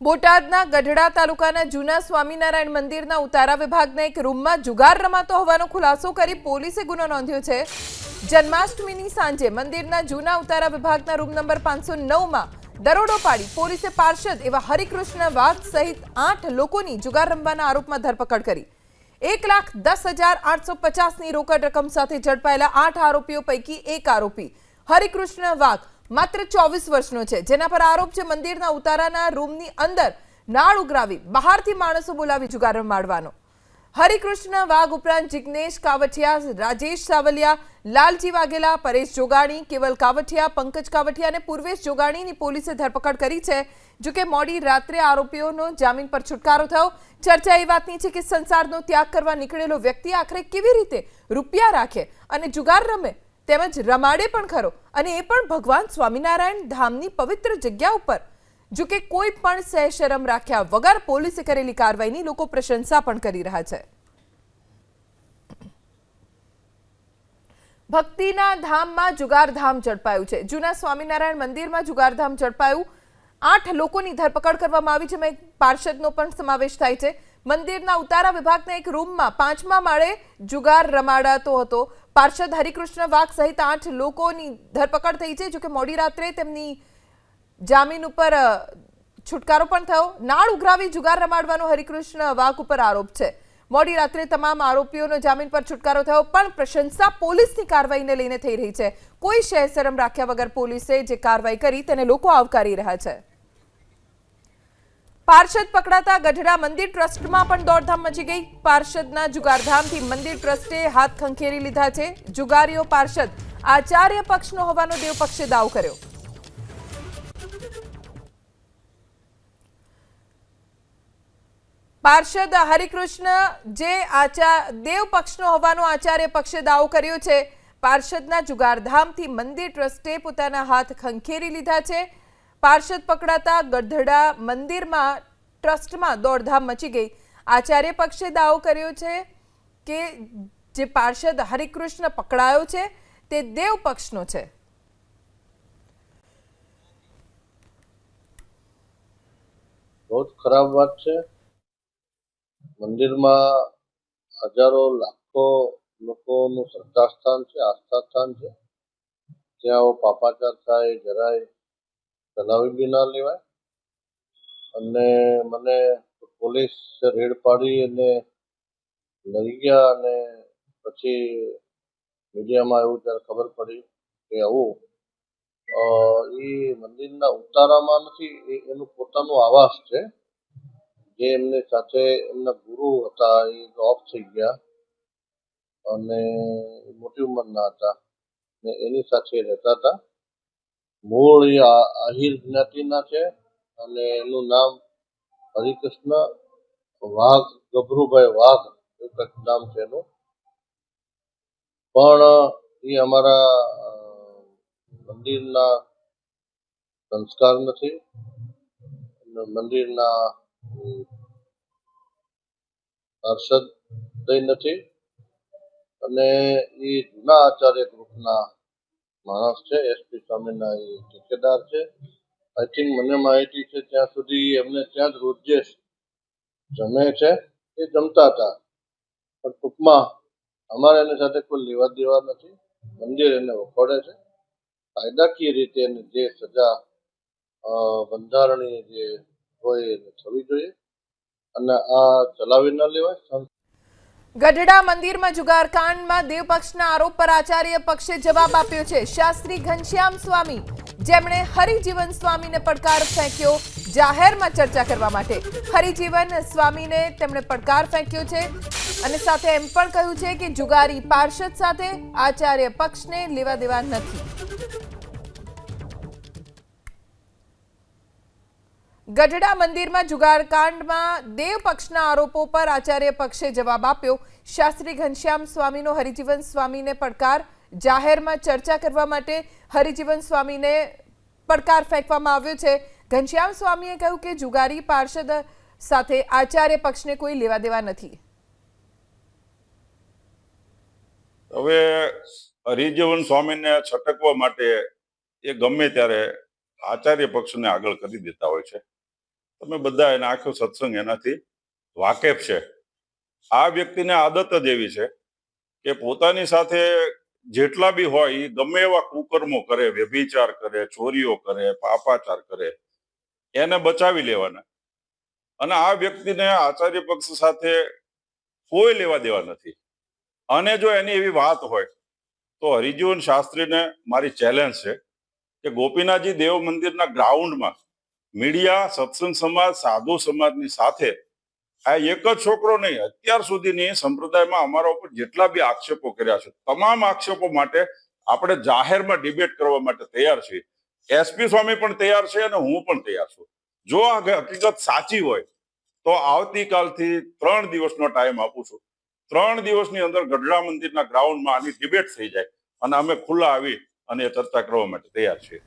બોટાદના ગઢડા તાલુકાના જૂના સ્વામિનારાયણ મંદિરના ઉતારા વિભાગના એક રૂમમાં જુગાર રમાતો હોવાનો ખુલાસો કરી પોલીસે ગુનો નોંધ્યો છે. જન્માષ્ટમીની સાંજે મંદિરના જૂના ઉતારા વિભાગના રૂમ નંબર પાંચસો નવમાં દરોડો પાડી પોલીસે પાર્ષદ એવા હરિકૃષ્ણ વાઘ સહિત આઠ લોકોની જુગાર રમવાના આરોપમાં ધરપકડ કરી. એક લાખ દસ હજાર આઠસો પચાસની રોકડ રકમ સાથે ઝડપાયેલા આઠ આરોપીઓ પૈકી એક આરોપી હરિકૃષ્ણ વાઘ માત્ર ચોવીસ વર્ષનો છે, જેના પર આરોપ છે મંદિરના ઉતારાના રૂમની અંદર નાળ ઉઘરાવી બહારથી માણસો બોલાવી જુગાર રમાડવાનો. હરિકૃષ્ણ, વાઘ ઉપરાંત જિગ્નેશ કાવઠિયા, રાજેશ સાવલિયા, લાલજી વાઘેલા, પરેશ જોગાણી, કેવલ કાવઠિયા, પંકજ કાવઠિયા અને પૂર્વેશ જોગાણીની પોલીસે ધરપકડ કરી છે, જોકે મોડી રાત્રે આરોપીઓનો જામીન પર છુટકારો થયો. ચર્ચા એ વાતની છે કે સંસારનો ત્યાગ કરવા નીકળેલો વ્યક્તિ આખરે કેવી રીતે રૂપિયા રાખે અને જુગાર રમે તેમજ રમાડે પણ ખરો અને એ પણ ભગવાન સ્વામિનારાયણ ધામની પવિત્ર જગ્યા ઉપર. જો કે કોઈ પણ સહેશરમ રાખ્યા વગર પોલીસે કરેલી કાર્યવાહીની લોકો પ્રશંસા પણ કરી રહ્યા છે. ભક્તિના ધામમાં જુગારધામ ઝડપાયું છે. જૂના સ્વામિનારાયણ મંદિરમાં જુગારધામ ઝડપાયું. આઠ લોકોની ધરપકડ કરવામાં આવી છે જેમાં પાર્ષદનો પણ સમાવેશ થાય છે. મંદિરના ઉતારા વિભાગના એક રૂમમાં પાંચમા માળે જુગાર રમાડાતો હતો. પાર્ષદ હરિકૃષ્ણ વાઘ સહિત આઠ લોકોની ધરપકડ થઈ છે, જોકે મોડી રાત્રે તેમની જામીન ઉપર છુટકારો પણ થયો. નાળ ઉઘરાવી જુગાર રમાડવાનો હરિકૃષ્ણ વાઘ ઉપર આરોપ છે. મોડી રાત્રે તમામ આરોપીઓનો જામીન પર છુટકારો થયો, પણ પ્રશંસા પોલીસની કાર્યવાહીને લઈને થઈ રહી છે. કોઈ શહેશરમ રાખ્યા વગર પોલીસે જે કાર્યવાહી કરી, તેને લોકો આવકારી રહ્યા છે. પાર્ષદ પકડાતા ગઢડા મંદિર ટ્રસ્ટમાં પણ દોડધામ મચી ગઈ. પાર્ષદના જુગારધામથી મંદિર ટ્રસ્ટે હાથ ખંખેરી લીધા છે. જુગારીઓ પાર્ષદ આચાર્ય પક્ષનો હોવાનો દેવ પક્ષે દાવ કર્યો. પાર્ષદ હરિકૃષ્ણ જે આચાર દેવ પક્ષનો હોવાનો આચાર્ય પક્ષે દાવો કર્યો છે. પાર્ષદના જુગારધામથી મંદિર ટ્રસ્ટે પોતાના હાથ ખંખેરી લીધા છે. પાર્ષદ પકડાતા ગઢડા મંદિરમાં ટ્રસ્ટમાં દોડધામ મચી ગઈ. આચાર્ય પક્ષે દાવો કર્યો છે કે જે પાર્ષદ હરિકૃષ્ણ પકડાયો છે, તે દેવ પક્ષનો છે. બહુ ખરાબ વાત છે. મંદિરમાં હજારો લાખો લોકોનું શ્રદ્ધા સ્થાન છે, આસ્થા સ્થાન છે. ત્યાં પાપાચાર થાય, જરાય ચલાવી બી ના લેવાય. અને મને પોલીસ રેડ પાડી અને લઈ ગયા અને પછી મીડિયામાં એવું ત્યારે ખબર પડી કે આવું એ મંદિરના ઉતારામાં નથી, એ એનું પોતાનું આવાસ છે. જે એમની સાથે એમના ગુરુ હતા, એ ઓફ થઈ ગયા. અને મોટી ઉંમરના હતા. ને એની સાથે રહેતા હતા. મૂળ એ આહિર જ્ઞાતિના છે અને એનું નામ હરિકૃષ્ણ વાઘ, ગભરુભાઈ વાઘ એક નામ છે એનું. પણ એ અમારા મંદિરના સંસ્કાર નથી. મંદિરના પાર્ષદ નથી. અને એ જૂના આચાર્ય ગ્રુપના માણસ છે એસપી સ્વામીના એ ઠેકેદાર છે. આઈ થિંક મને માહિતી છે, ત્યાં સુધી એમને ત્યાં જ રોજે જમે છે, એ જમતા હતા. પણ ટૂંકમાં અમારે એની સાથે કોઈ લેવા દેવા નથી. મંદિર એને વખોડે છે. કાયદાકીય રીતે એને જે સજા બંધારણીય જે હોય એને થવી જોઈએ. અને આ ચલાવી ન લેવાય ગઢડા મંદિરમાં જુગાર કાંડમાં દેવ પક્ષના આરોપ પર આચાર્ય પક્ષે જવાબ આપ્યો છે. શાસ્ત્રી ઘનશ્યામ સ્વામી, જેમણે હરિજીવન સ્વામીને પડકાર ફેંક્યો, જાહેરમાં ચર્ચા કરવા માટે. હરિજીવન સ્વામીને તેમણે પડકાર ફેંક્યો છે અને સાથે એમ પણ કહ્યું છે કે જુગારી પાર્ષદ સાથે આચાર્ય પક્ષને લેવા દેવા નથી. ગઢડા મંદિરમાં જુગારકાંડમાં દેવ પક્ષના આરોપો પર આચાર્ય પક્ષે જવાબ આપ્યો. શાસ્ત્રી ઘનશ્યામ સ્વામીનો હરિજીવન સ્વામીને પડકાર. જાહેરમાં ચર્ચા કરવા માટે હરિજીવન સ્વામીને પડકાર ફેંકવામાં આવ્યો છે. ઘનશ્યામ સ્વામીએ કહ્યું કે જુગારી પાર્ષદ સાથે આચાર્ય પક્ષને કોઈ લેવા દેવા નથી. હવે હરિજીવન સ્વામીને છટકવા માટે એ ગમે ત્યારે આચાર્ય પક્ષને આગળ કરી દેતા હોય છે. તમે બધા એના આખો સત્સંગ એનાથી વાકેફ છે. આ વ્યક્તિને આદત જ એવી છે કે પોતાની સાથે જેટલા બી હોય એ ગમે એવા કુકર્મો કરે, વ્યભિચાર કરે, ચોરીઓ કરે, પાપાચાર કરે, એને બચાવી લેવાના. અને આ વ્યક્તિને આચાર્ય પક્ષ સાથે કોઈ લેવા દેવા નથી. અને જો એની એવી વાત હોય, તો હરિજીવન શાસ્ત્રીને મારી ચેલેન્જ છે કે ગોપીનાથજી દેવ મંદિરના ગ્રાઉન્ડમાં મીડિયા, સત્સંગ સમાજ, સાધુ સમાજની સાથે આ એક જ છોકરો નહીં, અત્યાર સુધીની સંપ્રદાયમાં અમારા ઉપર જેટલા બી આક્ષેપો કર્યા છે, તમામ આક્ષેપો માટે આપણે જાહેરમાં ડિબેટ કરવા માટે તૈયાર છીએ. એસપી સ્વામી પણ તૈયાર છે અને હું પણ તૈયાર છું. જો આ હકીકત સાચી હોય, તો આવતીકાલથી ત્રણ દિવસનો ટાઈમ આપું છું. ત્રણ દિવસની અંદર ગઢડા મંદિરના ગ્રાઉન્ડમાં આની ડિબેટ થઈ જાય અને અમે ખુલ્લા આવી અને ચર્ચા કરવા માટે તૈયાર છીએ.